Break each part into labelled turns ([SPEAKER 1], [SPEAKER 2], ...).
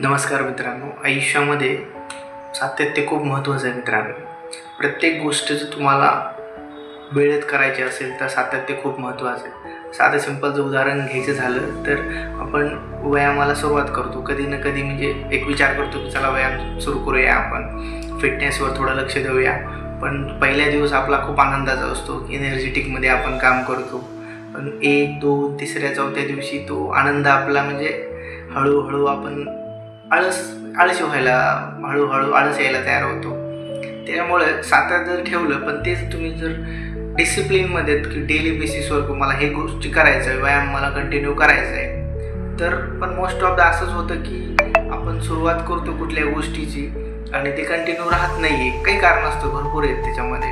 [SPEAKER 1] नमस्कार मित्रांनो आयुष्यामध्ये सातत्य खूप महत्त्वाचं आहे मित्रांनो. प्रत्येक गोष्ट जर तुम्हाला वेळेत करायची असेल तर सातत्य खूप महत्त्वाचं आहे. साधं सिंपल जर उदाहरण घ्यायचं झालं तर आपण व्यायामाला सुरुवात करतो. कधी ना कधी म्हणजे एक विचार करतो की चला व्यायाम सुरू करूया आपण. फिटनेसवर थोडं लक्ष देऊया. पण पहिल्या दिवस आपला खूप आनंदाचा असतो. एनर्जेटिकमध्ये आपण काम करतो. पण एक दोन तिसऱ्या चौथ्या दिवशी तो आनंद आपला म्हणजे हळूहळू आपण आळस आळशी व्हायला हळूहळू आळस यायला तयार होतो. त्यामुळे सातत्य जर ठेवलं पण तेच तुम्ही जर डिसिप्लिनमध्ये की डेली बेसिसवर मला हे गोष्टी करायचं आहे व्यायाम मला कंटिन्यू करायचा आहे तर पण मोस्ट ऑफ द असंच होतं की आपण सुरुवात करतो कुठल्या गोष्टीची आणि ते कंटिन्यू राहत नाही आहे काही कारण असतं भरपूर आहेत त्याच्यामध्ये.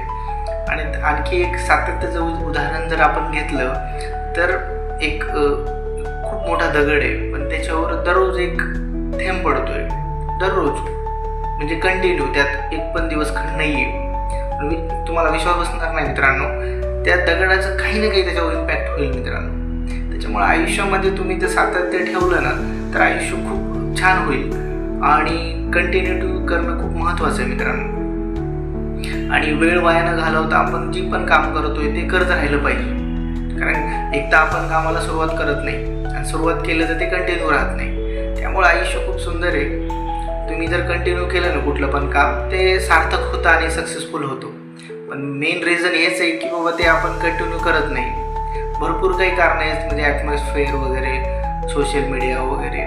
[SPEAKER 1] आणि आणखी एक सातत्याचं उदाहरण जर आपण घेतलं तर एक खूप मोठा दगड आहे. पण त्याच्यावर दररोज एक थेंब पडतोय. दररोज. म्हणजे कंटिन्यू त्यात एक पण दिवस खंड नाही आहे तुम्हाला विश्वास बसणार नाही मित्रांनो. त्या दगडाचं काही ना काही त्याच्यावर इम्पॅक्ट होईल मित्रांनो. त्याच्यामुळे आयुष्यामध्ये तुम्ही जर सातत्य ठेवलं ना तर आयुष्य खूप छान होईल. आणि कंटिन्यू करणं खूप महत्त्वाचं आहे मित्रांनो. आणि वेळ वाया न घालवता आपण जी पण काम करतोय ते करत राहिलं पाहिजे. कारण एकदा आपण कामाला सुरुवात करत नाही. आणि सुरुवात केलं तर ते कंटिन्यू राहत नाही. त्यामुळे आयुष्य खूप सुंदर आहे. तुम्ही जर कंटिन्यू केलं ना कुठलं पण काम ते सार्थक होतं आणि सक्सेसफुल होतो. पण मेन रिझन हेच आहे की बाबा ते आपण कंटिन्यू करत नाही. भरपूर काही कारणं आहेत म्हणजे ॲटमॉस्फेअर वगैरे सोशल मीडिया वगैरे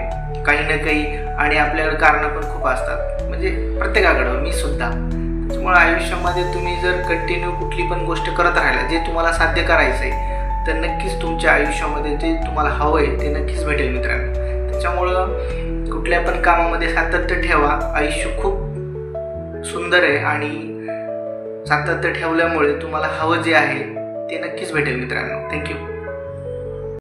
[SPEAKER 1] काही ना काही आणि आपल्याकडे कारणं पण खूप असतात. म्हणजे प्रत्येकाकडं मी सुद्धा. त्याच्यामुळे आयुष्यामध्ये तुम्ही जर कंटिन्यू कुठली पण गोष्ट करत राहिला जे तुम्हाला साध्य करायचं आहे तर नक्कीच तुमच्या आयुष्यामध्ये जे तुम्हाला हवं आहे ते नक्कीच भेटेल मित्रांनो. त्याच्यामुळं कुठल्या पण कामामध्ये सातत्य ठेवा. आयुष्य खूप सुंदर आहे आणि सातत्य ठेवल्यामुळे तुम्हाला हवं जे आहे ते नक्कीच भेटेल मित्रांनो. थँक्यू